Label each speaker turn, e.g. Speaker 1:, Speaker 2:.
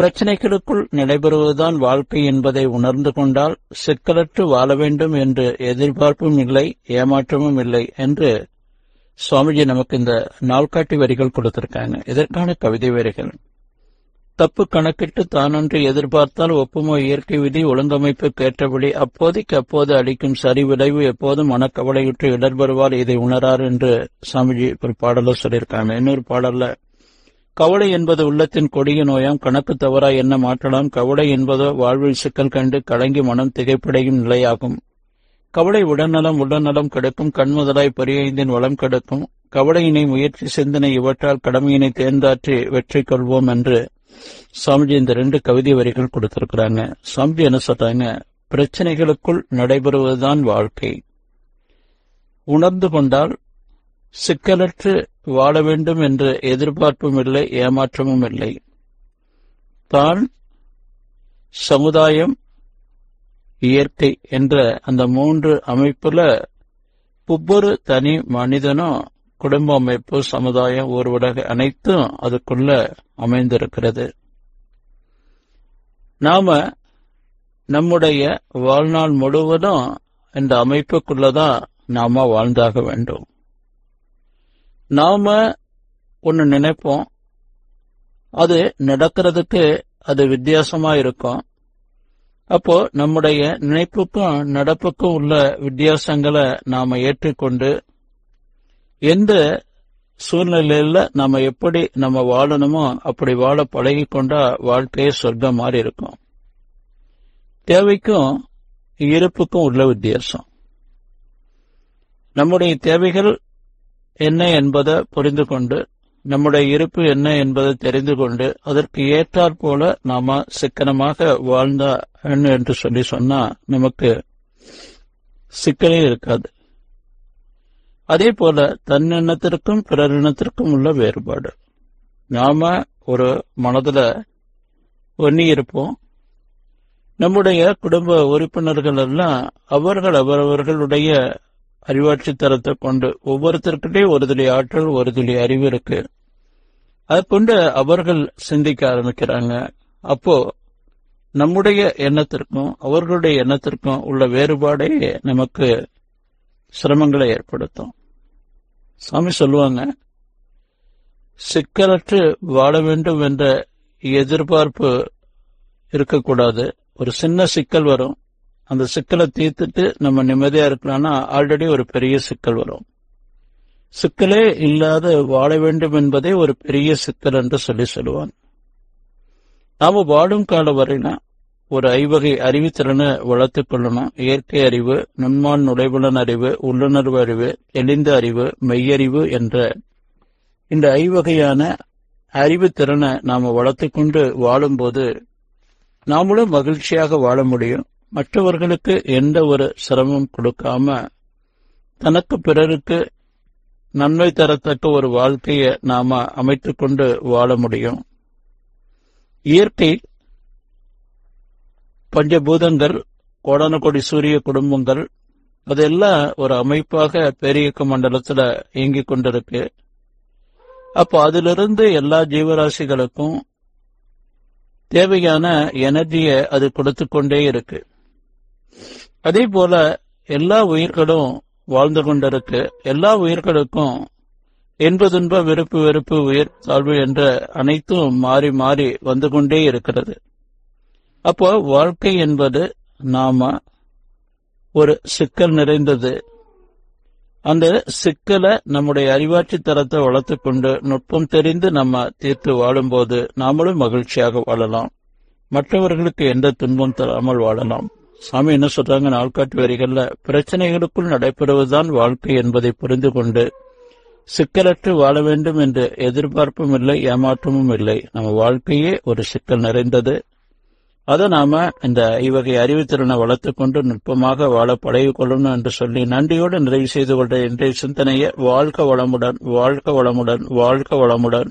Speaker 1: பிரச்சனைகளுக்குள் நடைபெறுவதுதான் வாழ்க்கை என்பதை உணர்ந்து கொண்டால் சிக்கலற்று வாழ வேண்டும் என்று எதிர்பார்ப்பும் இல்லை ஏமாற்றமும் இல்லை என்று சுவாமிஜி நமக்கு இந்த நாள்காட்டி வரிகள் கொடுத்திருக்காங்க. இதற்கான கவிதை வரிகள். தப்பு கணக்கிட்டு தானொன்று எதிர்பார்த்தால் ஒப்புமை இயற்கை விதி ஒழுங்கமைப்புக்கு ஏற்றபடி அப்போதைக்கு அப்போது அளிக்கும் சரி விளைவு எப்போதும் மனக்கவலையுற்று இடர்பெறுவார் இதை உணரார் என்று சாமிஜி ஒரு பாடல சொல்லியிருக்காங்க. இன்னொரு பாடல்ல கவலை என்பது உள்ளத்தின் கொடிய நோயாம் கணக்கு தவறா என்ன மாற்றலாம்? கவலை என்பதோ வாழ்வில் சிக்கல் கண்டு கலங்கி மனம் திகைப்படையும் நிலையாகும். கவலை உடல்நலம் உடல்நலம் கெடுக்கும் கண்முதலாய் பெரியந்தின் வளம் கெடுக்கும். கவலையினை முயற்சி சிந்தனை இவற்றால் கடமையினை தேர்ந்தாற்றி வெற்றி கொள்வோம் என்று சாமிஜி இந்த ரெண்டு கவிதை வரிகள் கொடுத்திருக்கிறாங்க. சாமிஜி என்ன சொல்றாங்க? பிரச்சனைகளுக்குள் நடைபெறுவதுதான் வாழ்க்கை. உணர்ந்து கொண்டால் சிக்கலற்று வாழ வேண்டும் என்ற எதிர்பார்ப்பும் இல்லை ஏமாற்றமும் இல்லை. தான் சமுதாயம் இயற்கை என்ற அந்த மூன்று அமைப்புல ஒவ்வொரு தனி மனிதனும் குடும்ப அமைப்பு சமுதாயம் ஒரு அனைத்தும் அதுக்குள்ள அமைந்திருக்கிறது. நாம நம்முடைய வாழ்நாள் முழுவதும் இந்த அமைப்புக்குள்ளதான் நாம வாழ்ந்தாக வேண்டும். நாம ஒன்னு நினைப்போம். அது நடக்கிறதுக்கு அது வித்தியாசமா இருக்கும். அப்போ நம்முடைய நினைப்புக்கும் நடப்புக்கும் உள்ள வித்தியாசங்களை நாம ஏற்றுக்கொண்டு எந்த சூழ்நிலையில நாம எப்படி நம்ம வாழணுமோ அப்படி வாழ பழகி கொண்டா வாழ்க்கையே சொர்க்கம் மாதிரி இருக்கும். தேவைக்கும் இருப்புக்கும் உள்ள வித்தியாசம். நம்முடைய தேவைகள் என்ன என்பதை புரிந்து கொண்டு நம்முடைய இருப்பு என்ன என்பதை தெரிந்து கொண்டு அதற்கு ஏற்றாற் போல நாம சிக்கனமாக வாழ்ந்தா என்று சொல்லி சொன்னா நமக்கு சிக்கலே இருக்காது. அதே போல தன்னெண்ணத்திற்கும் பிறரினத்திற்கும் உள்ள வேறுபாடு. நாம ஒரு மனதுல ஒன்னி இருப்போம் நம்முடைய குடும்ப உறுப்பினர்கள் எல்லாம் அவர்கள் அவரவர்களுடைய அறிவாட்சி தரத்தை கொண்டு ஒவ்வொருத்தருக்கிட்டே ஒரு துளி ஆற்றல் ஒரு துளி அறிவு இருக்கு. அதை கொண்டு அவர்கள் சிந்திக்க ஆரம்பிக்கிறாங்க. அப்போ நம்முடைய எண்ணத்திற்கும் அவர்களுடைய எண்ணத்திற்கும் உள்ள வேறுபாடே நமக்கு சிரமங்களை ஏற்படுத்தும். சாமி சொல்லுவாங்க சிக்கலற்று வாழ வேண்டும் என்ற எதிர்பார்ப்பு இருக்கக்கூடாது. ஒரு சின்ன சிக்கல் வரும் அந்த சிக்கலை தீர்த்துட்டு நம்ம நிம்மதியா இருக்கலாம்னா ஆல்ரெடி ஒரு பெரிய சிக்கல் வரும். சிக்கலே இல்லாத வாழ வேண்டும் என்பதே ஒரு பெரிய சிக்கல் என்று சொல்லி சொல்லுவான் நாம வாழும் காலம் வரைனா ஒரு ஐவகை அறிவுத்திறனை வளர்த்துக் கொள்ளணும். இயற்கை அறிவு நுண்மான் நுழைவுலன் அறிவு உள்ளுணர்வு அறிவு எளிந்த அறிவு மெய்யறிவு என்ற இந்த ஐவகையான அறிவு திறனை நாம வளர்த்து கொண்டு வாழும்போது நாமளும் மகிழ்ச்சியாக வாழ முடியும். மற்றவர்களுக்கு எந்த ஒரு சிரமம் கொடுக்காம தனக்கு பிறருக்கு நன்மை தரத்தக்க ஒரு வாழ்க்கையை நாம அமைத்துக் கொண்டு வாழ முடியும். இயற்கை பஞ்சபூதங்கள் கோடானகோடி சூரிய குடும்பங்கள் அதெல்லாம் ஒரு அமைப்பாக பேரியக்க மண்டலத்துல இயங்கிக் கொண்டிருக்கு. அப்போ அதிலிருந்து எல்லா ஜீவராசிகளுக்கும் தேவையான எனர்ஜியை அது கொடுத்து கொண்டே இருக்கு. அதே போல எல்லா உயிர்களும் வாழ்ந்து கொண்டிருக்கு. எல்லா உயிர்களுக்கும் இன்ப துன்ப விருப்பு வெறுப்பு உயிர் தாழ்வு என்ற அனைத்தும் மாறி மாறி வந்து கொண்டே இருக்கிறது. அப்போ வாழ்க்கை என்பது நாம ஒரு சிக்கல் நிறைந்தது. அந்த சிக்கலை நம்முடைய அறிவாட்சி தரத்தை வளர்த்துக்கொண்டு நுட்பம் தெரிந்து நம்ம தீர்த்து வாழும்போது நாமளும் மகிழ்ச்சியாக வாழலாம். மற்றவர்களுக்கு எந்த துன்பம் தராமல் வாழலாம். சாமி என்ன சொல்றாங்க? நாள்காட்டு வரிகள்ல பிரச்சனைகளுக்குள் நடைபெறுவதுதான் வாழ்க்கை என்பதை புரிந்து கொண்டு சிக்கலற்று வாழ வேண்டும் என்ற எதிர்பார்ப்பும் இல்லை ஏமாற்றமும் இல்லை. நம்ம வாழ்க்கையே ஒரு சிக்கல் நிறைந்தது. அதை நாம இந்த இவ்வகை அறிவுத்திறனை வளர்த்துக் கொண்டு நுட்பமாக வாழ பழகி கொள்ளணும் என்று சொல்லி நன்றியோடு நிறைவு செய்து கொண்ட இன்றைய சிந்தனையை வாழ்க வளமுடன் வாழ்க வளமுடன் வாழ்க வளமுடன்.